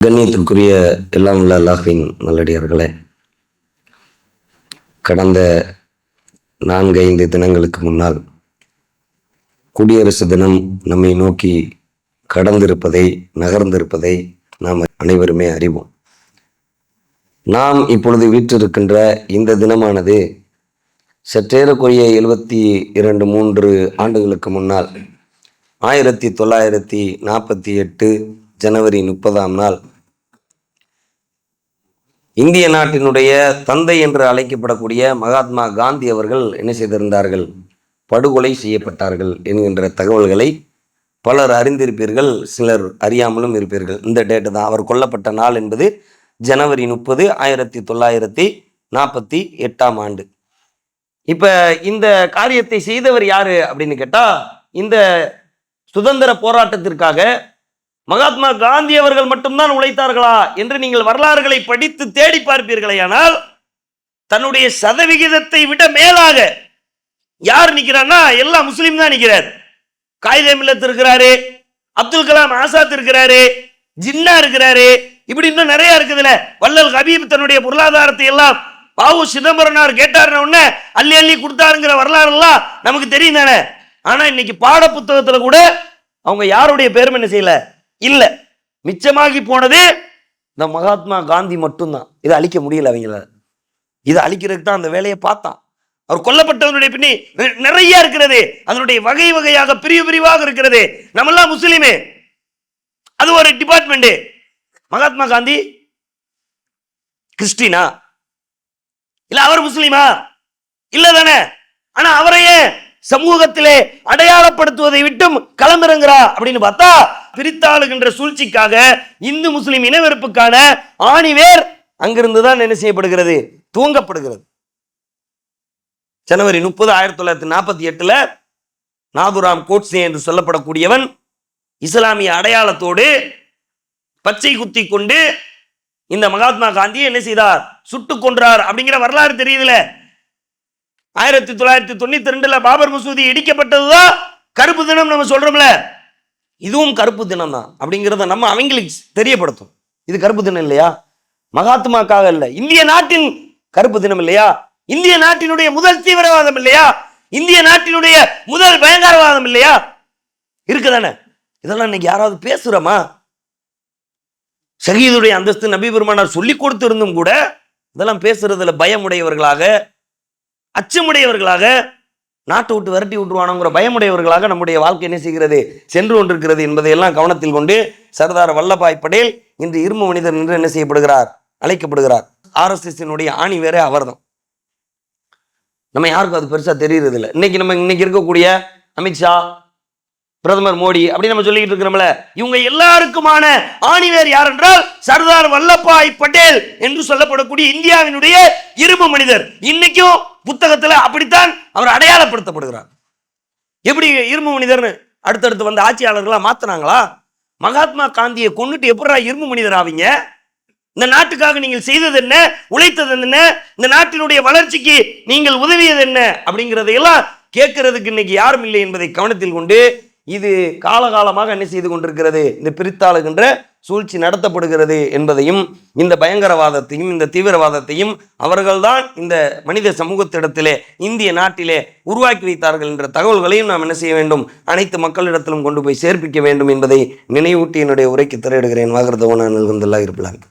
கண்ணியத்திற்குரிய எல்லாம் உள்ள அல்லாஹின் நல்லடியார்களே கடந்த நான்கு ஐந்து தினங்களுக்கு முன்னால் குடியரசு தினம் நம்மை நோக்கி கடந்திருப்பதை நகர்ந்திருப்பதை நாம் அனைவருமே அறிவோம். நாம் இப்பொழுது வீற்றிருக்கின்ற இந்த தினமானது சற்றேறக்குரிய எழுபத்தி இரண்டு மூன்று ஆண்டுகளுக்கு முன்னால் ஆயிரத்தி தொள்ளாயிரத்தி நாற்பத்தி எட்டு ஜனவரி முப்பதாம் நாள் இந்திய நாட்டினுடைய தந்தை என்று அழைக்கப்படக்கூடிய மகாத்மா காந்தி அவர்கள் என்ன செய்திருந்தார்கள்? படுகொலை செய்யப்பட்டார்கள் என்கின்ற தகவல்களை பலர் அறிந்திருப்பீர்கள் சிலர் அறியாமலும் இருப்பீர்கள். இந்த டேட்டு தான். அவர் கொல்லப்பட்ட நாள் என்பது ஜனவரி முப்பது ஆயிரத்தி தொள்ளாயிரத்தி நாற்பத்தி எட்டாம் ஆண்டு. இப்போ இந்த காரியத்தை செய்தவர் யாரு அப்படின்னு கேட்டால் இந்த சுதந்திர போராட்டத்திற்காக மகாத்மா காந்தி அவர்கள் மட்டும்தான் உழைத்தார்களா என்று நீங்கள் வரலாறுகளை படித்து தேடி பார்ப்பீர்களே ஆனால் தன்னுடைய சதவிகிதத்தை விட மேலாக யார் நிற்கிறான்னா எல்லா முஸ்லீம் தான் நிற்கிறார் காயிதே மில்லத் இருக்கிறாரு அப்துல் கலாம் ஆசாத் இருக்கிறாரு ஜின்னா இருக்கிறாரு இப்படி இன்னும் நிறைய இருக்குதுல வள்ளல் ஹபீப் தன்னுடைய பொருளாதாரத்தை எல்லாம் பாவு சிதம்பரனார் கேட்டாருன உடனே அள்ளி அள்ளி கொடுத்தாருங்கிற வரலாறு எல்லாம் நமக்கு தெரியும் தானே. ஆனா இன்னைக்கு பாட புத்தகத்துல கூட அவங்க யாருடைய பேரும் என்ன செய்யல? இல்லை. மிச்சமாகி போனது இந்த மகாத்மா காந்தி மட்டும்தான். இதை அழிக்க முடியல அவங்களால இதை அழிக்கிறதுக்கு தான் அந்த வேலையை பார்த்தான். அவர் கொல்லப்பட்டவனுடைய பின்னி நிறைய இருக்கிறது. அதனுடைய வகை வகையாக பிரிவு பிரிவாக இருக்கிறது. நம்மெல்லாம் முஸ்லீமே. அது ஒரு டிபார்ட்மெண்ட் மகாத்மா காந்தி கிறிஸ்டினா? இல்ல அவர் முஸ்லீமா? இல்ல தானே. ஆனா அவரையே சமூகத்திலே அடையாளப்படுத்துவதை விட்டும் களமிறங்குறா அப்படின்னு பார்த்தா பிரித்தாளுகின்ற சூழ்ச்சிக்காக இந்து முஸ்லிம் இனவெறுப்புக்கான ஆணிவேர் அங்கிருந்து தான் என்ன செய்யப்படுகிறது? தூங்கப்படுகிறது ஜனவரி முப்பது ஆயிரத்தி தொள்ளாயிரத்தி நாற்பத்தி எட்டுல நாதுராம் கோட்ஸே என்று சொல்லப்படக்கூடியவன் இஸ்லாமிய அடையாளத்தோடு பச்சை குத்தி கொண்டு இந்த மகாத்மா காந்தியை என்ன செய்தார்? சுட்டு கொன்றார் அப்படிங்கிற வரலாறு தெரியுதுல. ஆயிரத்தி தொள்ளாயிரத்தி தொண்ணூத்தி ரெண்டுல பாபர் மசூதி இடிக்கப்பட்டதுதான் கருப்பு தினம் நம்ம சொல்றோம்ல. இதுவும் கருப்பு தினம் தான் அப்படிங்கிறத நம்ம அவங்களுக்கு தெரியப்படுத்தும். இது கருப்பு தினம் இல்லையா? மகாத்மாக்காக இல்ல இந்திய நாட்டின் கருப்பு தினம் இல்லையா? இந்திய நாட்டினுடைய முதல் தீவிரவாதம் இல்லையா? இந்திய நாட்டினுடைய முதல் பயங்கரவாதம் இல்லையா? இருக்குதானே? இதெல்லாம் இன்னைக்கு யாராவது பேசுறோமா? ஷஹீதுடைய அந்தஸ்து நபி பெருமானார் சொல்லி கொடுத்திருந்தும் கூட இதெல்லாம் பேசுறதுல பயமுடையவர்களாக அச்சமுடையவர்களாக நாட்டை விட்டு விரட்டி விட்டுருவானோங்கிற பயமுடையவர்களாக நம்முடைய வாழ்க்கை என்ன செய்கிறது? சென்று கொண்டிருக்கிறது என்பதையெல்லாம் கவனத்தில் கொண்டு சர்தார் வல்லபாய் படேல் இன்று இரும்பு மனிதர் என்று என்ன செய்யப்படுகிறார்? அழைக்கப்படுகிறார். ஆர்எஸ்எஸ்னுடைய ஆணி வேற அவர்தான். நம்ம யாருக்கும் அது பெருசாக தெரியறது இல்லை இன்னைக்கு நம்ம இன்னைக்கு இருக்கக்கூடிய அமித்ஷா பிரதமர் மோடி அப்படி நம்ம சொல்லிட்டு இருக்கிறோம்ல இவங்க எல்லாருக்குமான ஆணிவேர் யார் என்றால் சர்தார் வல்லபாய் பட்டேல் என்று சொல்லப்படக்கூடிய இந்தியாவினுடைய இரும்பு மனிதர். இன்னைக்கும் புத்தகத்துல அப்படித்தான் அவர் அடையாளப்படுத்தப்படுகிறார். எப்படி இரும்பு மனிதர்னு அடுத்தடுத்து வந்த ஆட்சியாளர்களா மாத்தினாங்களா? மகாத்மா காந்தியை கொண்டுட்டு எப்படா இரும்பு மனிதர் ஆவீங்க? இந்த நாட்டுக்காக நீங்கள் செய்தது என்ன? உழைத்தது என்ன? இந்த நாட்டினுடைய வளர்ச்சிக்கு நீங்கள் உதவியது என்ன? அப்படிங்கிறதையெல்லாம் கேட்கறதுக்கு இன்னைக்கு யாரும் இல்லை என்பதை கவனத்தில் கொண்டு இது காலகாலமாக என்ன செய்து கொண்டிருக்கிறது? இந்த பிரித்தாளுகின்ற சூழ்ச்சி நடத்தப்படுகிறது என்பதையும் இந்த பயங்கரவாதத்தையும் இந்த தீவிரவாதத்தையும் அவர்கள்தான் இந்த மனித சமூகத்திடத்திலே இந்திய நாட்டிலே உருவாக்கி வைத்தார்கள் என்ற தகவல்களையும் நாம் என்ன செய்ய வேண்டும்? அனைத்து மக்களிடத்திலும் கொண்டு போய் சேர்ப்பிக்க வேண்டும் என்பதை நினைவூட்டி என்னுடைய உரைக்கு திரையிடுகிறேன். வாகரதவன நிகழ்ந்துள்ளா இருப்பலாம்